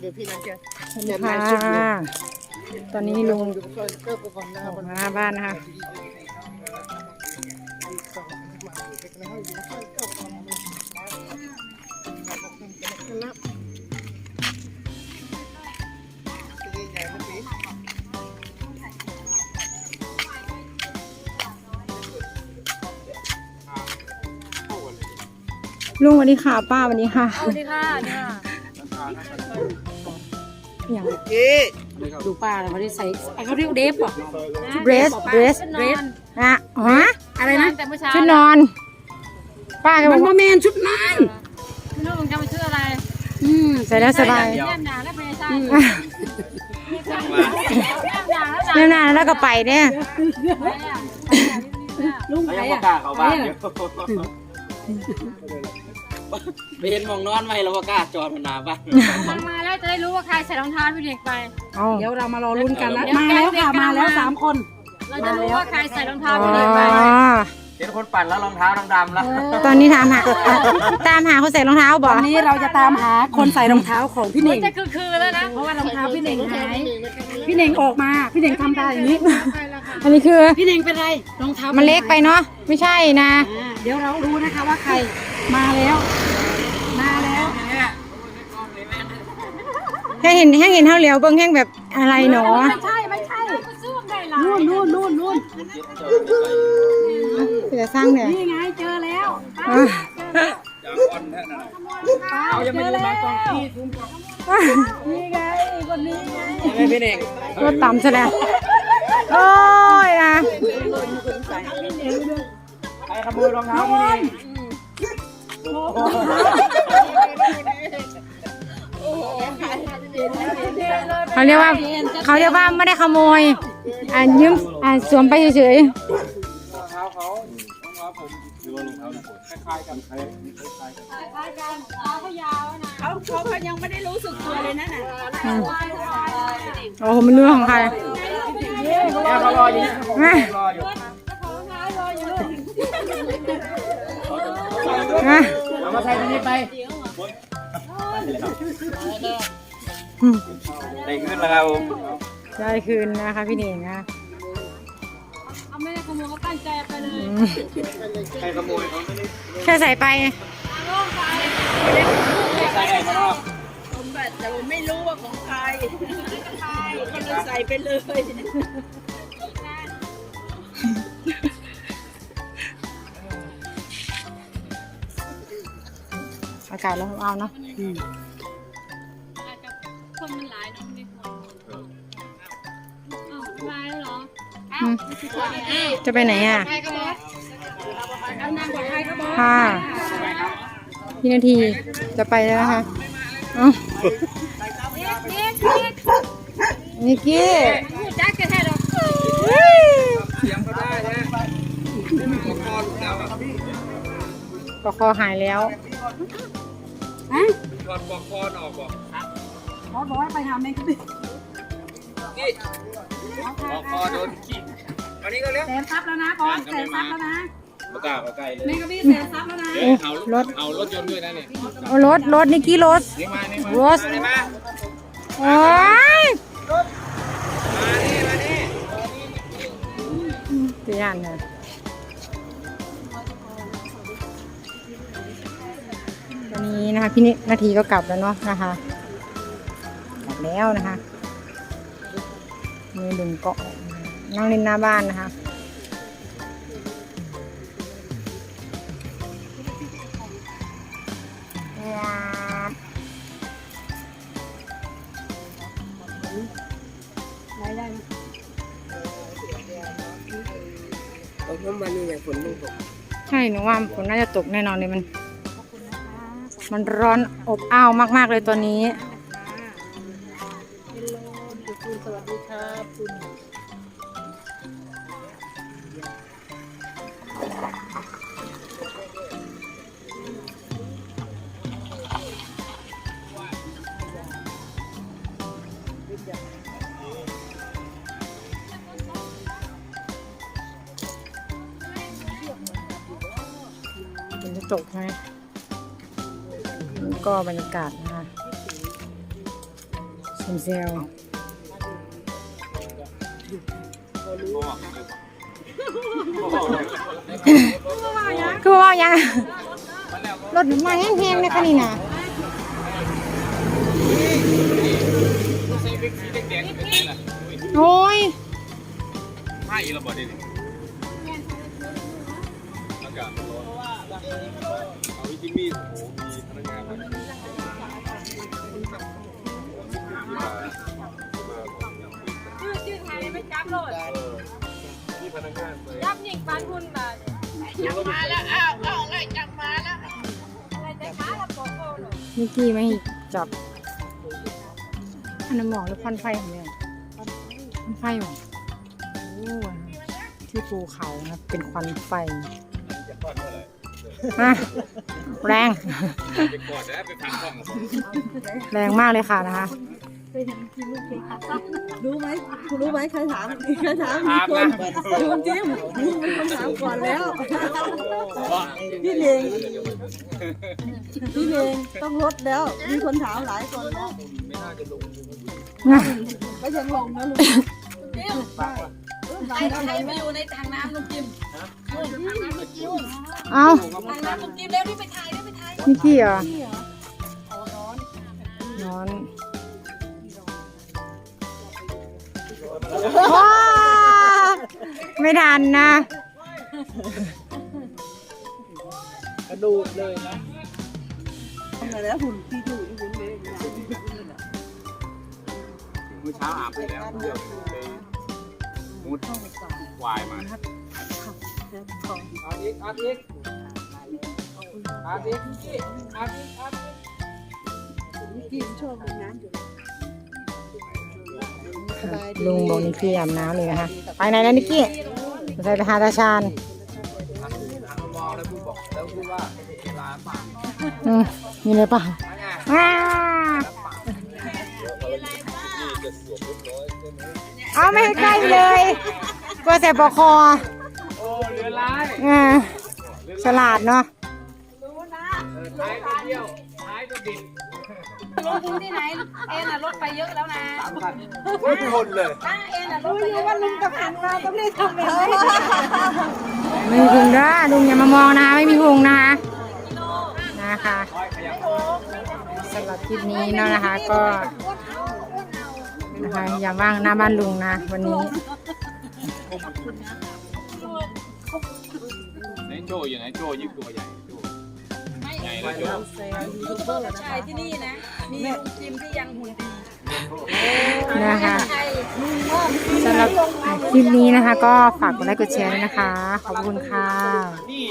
เดี๋ยวพี่นันจะสวัสดีค่ะตอนนี้ลุงอยู่ช่วยเกิดก่อนนะออกมาหน้าบ้านนะคะลุงสวัสดีค่ะป้าสวัสดีค่ะ สวัสดีค่ะเนี่ย อย่างเอ๊ะดูป้าเขาได้ใส่ไอ้เขาเรียกเดฟเหรอเดรสเดรสเดฟอะฮะอะไรนะแต่เมื่อเช้าชุดนอน ป้าก็บมัอนกมาว่าแมนชุดนั้นไม่รู้มึงจะมาชื่ออะไรอืมใส่แล้วสบายเลี่ยมหนาและไม่ใช่อะเลี่ยมหนาแล้วเรื่องหน้าแล้วก็ไปเนี่ยไปอะลุงเขาไหนยังประอะกล้าศเขาบ้านอยู่ ไปเห็นหมองนอนไหมแล้วประกล้าศจอดมันหนาบ้านมันมาแล้วจะได้รู้ว่าใครใส่รองเท้าพี่เด็กไปเอาเดี๋ยวเรามารอลุ้นกันนะมาแล้วค่ะมาแล้วสามคน เราจะรู้ว่าใครใส่รองเท้าอ๋อพี่เด็กไปเห็นคนปั่นแล้วรองเท้าดำๆแล้วตอนนี้ถามหาอะตามหาคนใส่รองเท้าบตออกนนี้เราจะตามหาคนใส่รองเท้าของพี่มัเน่นงจะคือคือแล้วนะเพราะว่ารองเท้าพี่เน่งหายพี่เน่งออกมาพี่เน่งทำได้อย่างนี้ อันนี้คือ พี่เน่งเป็นไรรองเท้ามันเล็กไปเนาะไม่ใช่นะ อ่าเดี๋ยวเรารู้นะคะว่าใครมาแล้ว แค่เห็นแค่เห็นเท่าเหลียวเบิ้งแห้งแบบอะไรหนอไม่ใช่ไม่ใช่สู้ได้หลายนู่นนู่นนู่นนู่นจะสร้างเนี่ยนี่ไงเจอแล้วอะเอายังไม่รู้นะกองที่นี่ไงคนนี้ไงไม่พี่เน่งรถต่ำซะแล้วโอ้ยนะใครขโมยรองเท้าพี่เน่ง เขาเรียกว่าเขาเรียกว่าไม่ได้ขโมย อ่ายืมอ่าสวมไปเฉยเท้าเขารองเท้าผมหรือว่ารองเท้าหนังคล้ายๆกันคล้ายๆกันคล้ายกันขาเขายาวนะเขาเขายังไม่ได้รู้สึกตัวเลยนะน่ะอืมโอ้โหมันเรื่องของใครเนี่ยเขารออยู่เนี่ยรออยู่แม่เอามาใส่ตรงนี้ไป อืมได้ขึ้นแล้วครับผมได้คืนนะคะพี่หนิงนะเอาไม่ได้ขโมยก็ตั้งใจไปเลยอืมใครขโมยเขาไม่ได้แค่ใส่ไปใส่ไอ้ข้างนอกผมแบบแต่ผมไม่รู้ว่าของใครก็เลยใส่ไปเลย อากาศร้อนเอาเนาะอาจจะคนมันหลายเนาะไม่พออ้าวสบายแล้วเหรออืมจะไปไหนอะ ใครก็บอกเอานางบอกใครก็บอกค่ะ พี่นาทีจะไปแล้วนะคะเอ้าเด็กเด็กเด็กนิกกี้พูดจักกันแท้ดอกเสียงก็ได้นะคอหลุดแล้วอะปอกคอหายแล้ว ฮะถอดปอกคอออกบอกเขาบอกว่าไปหาแมงกะบี้นี่ปอกคอโดนขี้อันนี้ก็เลี้ยงแสนซับแล้วนะก่อนแสนซับแล้วนะประกล้าศมาใกล้เลยแมงกะบี้แสนซับแล้วนะเดี๋ยวเอารถเอารถยนต์ด้วยนะเนี่ยโอ้รถรถนิกกี้รถนี่มานี่มาโรสนี่มาโอ้ยมานี่มานี่ตัวยันนะวั นนี้นะคะพี่นินาทีก็กลับแล้วเนาะนะคะกลับแล้วนะคะมีลุงเกาะนั่งเล่นหน้าบ้านนะคะว้าวได้ได้ไหมเอาน้ำมันนี่อย่างฝนลงตกใช่หนูว่าฝนน่าจะตกแน่นอนเลยมัน มันร้อนอบอ้าวมาก ๆ เลยตอนนี้สวัสดีครับคุณฝนจะตกใช่ไหม ก็บรรยากาศนะคะคุณเซลคือว่ายังรถมาแห้งๆเลยค่ะนี่นะใส่เบกสีแดงๆเป็นไงล่ะโอ้ยไม่ระเบิดดิอากาศร้อนเอาวิจิมี่โอ้มีพนักงานมามาชื่อชื่อไทยไม่จับโหลดที่พนักงานเลยจับหนิงฟันคุณมาจับมาแล้วอ้าวอ้าวไล่จับมาแล้วอะไรใจขาละโกโก้หนูนิกกี้ไม่จับอันน้ำหมอกหรือควันไฟของเนี่ยควันไฟหรอที่ภูเขานะเป็นควันไฟอ่ แรง ไปกอดแล้วไปพันห้องแรงมากเลยค่ะนะคะ รู้ไหมคุณรู้ไหมใครถามใครถามมีคนลุงจิ้มลุงมีคนถามก่อนแล้ว พี่เลงพี่เลงต้องลดแล้ว มีคนถามหลายคนแล้วไม่น่าจะลงก็ยังลงนะลุงใครใครไปอยู่ในถังน้ำลุงจิม เอาถังน้ำลุงจิมเร็วนี่ไปถ่ายเร็วไปถ่ายนิกกี้เหรอนอนว้าไม่ทันนะกระดูดเลยนะทำไงแล้วหุ่นที่อยู่ที่หุ่นเลยเมื่อเช้าอาบไปแล้วเดี๋ยวไปมุดควายมา อาทิตย์อาทิตย์อาทิตย์อาทิตย์อาทิตย์กินชอบน้ำอยู่ลุงบอกนิกกี้อาบน้ำเลยนะคะไปไหนแล้วนิกกี้จะไปหาตาชาญมองแล้วพูดบอกแล้วพูดว่าร้านป่าอืมมีอะไรเปล่าว้าเอาไม่ให้ใกล้เลยกลัวแต่ปคอโอ้เรื อร้ายเออฉลาดเนาะท้ายก็เที่ยวท้ายก็บินลงทุนที่ไหน เอ็นอะลดไปเยอะแล้วนะไม่คนเลยถ้าเอ็นอะลดไปเยอะว่าลุงกับหันมาต้องได้ทำแบบนี้ไม่มีพุงนะลุงอย่ามามองนะคะไม่มีพุงนะคะนะคะสำหรับคลิปนี้เนาะนะคะก็นะคะอย่าว่างหน้าบ้านลุงนะวันนี้ไหนโจอยู่ไหนโจยิ่งตัวใหญ่โจไม่ใหญ่แล้วโจยูทูบเบอร์ผู้ชายที่นี่นะ มีลุงจิมที่ยังหุ่นดีนะคะใช่สำหรับคลิปนี้นะคะ ก็ฝากกดไลค์กดแชร์ด้วยนะคะ ขอบคุณค่ะนี่